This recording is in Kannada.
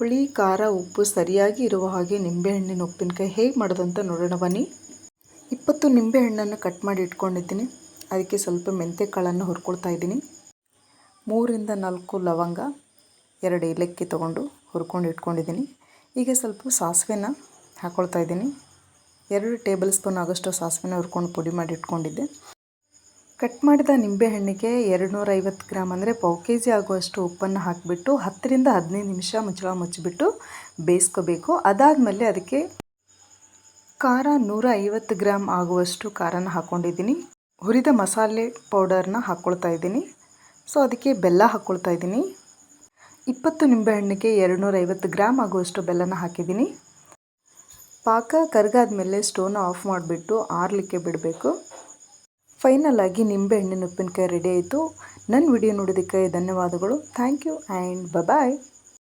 ಹುಳಿ, ಖಾರ, ಉಪ್ಪು ಸರಿಯಾಗಿ ಇರುವ ಹಾಗೆ ನಿಂಬೆಹಣ್ಣಿನ ಉಪ್ಪಿನಕಾಯಿ ಹೇಗೆ ಮಾಡೋದು ಅಂತ ನೋಡೋಣ, ಬನ್ನಿ. ಇಪ್ಪತ್ತು ನಿಂಬೆಹಣ್ಣನ್ನು ಕಟ್ ಮಾಡಿ ಇಟ್ಕೊಂಡಿದ್ದೀನಿ. ಅದಕ್ಕೆ ಸ್ವಲ್ಪ ಮೆಂತ್ಯ ಕಾಳನ್ನು ಹುರ್ಕೊಳ್ತಾ ಇದ್ದೀನಿ. ಮೂರಿಂದ ನಾಲ್ಕು ಲವಂಗ, ಎರಡು ಏಲಕ್ಕಿ ತೊಗೊಂಡು ಹುರ್ಕೊಂಡು ಇಟ್ಕೊಂಡಿದ್ದೀನಿ. ಈಗ ಸ್ವಲ್ಪ ಸಾಸಿವೆನ ಹಾಕ್ಕೊಳ್ತಾ ಇದ್ದೀನಿ. ಎರಡು ಟೇಬಲ್ ಸ್ಪೂನ್ ಆಗೋಷ್ಟು ಸಾಸಿವೆನ ಹುರ್ಕೊಂಡು ಪುಡಿ ಮಾಡಿ ಇಟ್ಕೊಂಡಿದ್ದೆ. ಕಟ್ ಮಾಡಿದ ನಿಂಬೆಹಣ್ಣಿಗೆ ಎರಡು ನೂರ ಐವತ್ತು ಗ್ರಾಮ್ ಅಂದರೆ ಪಾವು ಕೆ ಜಿ ಆಗುವಷ್ಟು ಉಪ್ಪನ್ನು ಹಾಕಿಬಿಟ್ಟು ಹತ್ತರಿಂದ ಹದಿನೈದು ನಿಮಿಷ ಮುಚ್ಚಳ ಮುಚ್ಚಿಬಿಟ್ಟು ಬೇಯಿಸ್ಕೋಬೇಕು. ಅದಾದಮೇಲೆ ಅದಕ್ಕೆ ಖಾರ ನೂರ ಐವತ್ತು ಗ್ರಾಮ್ ಆಗುವಷ್ಟು ಖಾರನ ಹಾಕ್ಕೊಂಡಿದ್ದೀನಿ. ಹುರಿದ ಮಸಾಲೆ ಪೌಡರ್ನ ಹಾಕ್ಕೊಳ್ತಾ ಇದ್ದೀನಿ. ಸೊ, ಅದಕ್ಕೆ ಬೆಲ್ಲ ಹಾಕ್ಕೊಳ್ತಾ ಇದ್ದೀನಿ. ಇಪ್ಪತ್ತು ನಿಂಬೆಹಣ್ಣಿಗೆ ಎರಡು ನೂರ ಐವತ್ತು ಗ್ರಾಮ್ ಆಗುವಷ್ಟು ಬೆಲ್ಲನ ಹಾಕಿದ್ದೀನಿ. ಪಾಕ ಕರಗಾದ್ಮೇಲೆ ಸ್ಟೋವ್ನ ಆಫ್ ಮಾಡಿಬಿಟ್ಟು ಆರಲಿಕ್ಕೆ ಬಿಡಬೇಕು. ಫೈನಲ್ ಆಗಿ ನಿಂಬೆಹಣ್ಣಿನ ಉಪ್ಪಿನಕಾಯಿ ರೆಡಿ ಆಯಿತು. ನನ್ನ ವಿಡಿಯೋ ನೋಡೋದಕ್ಕೆ ಧನ್ಯವಾದಗಳು. Thank you and bye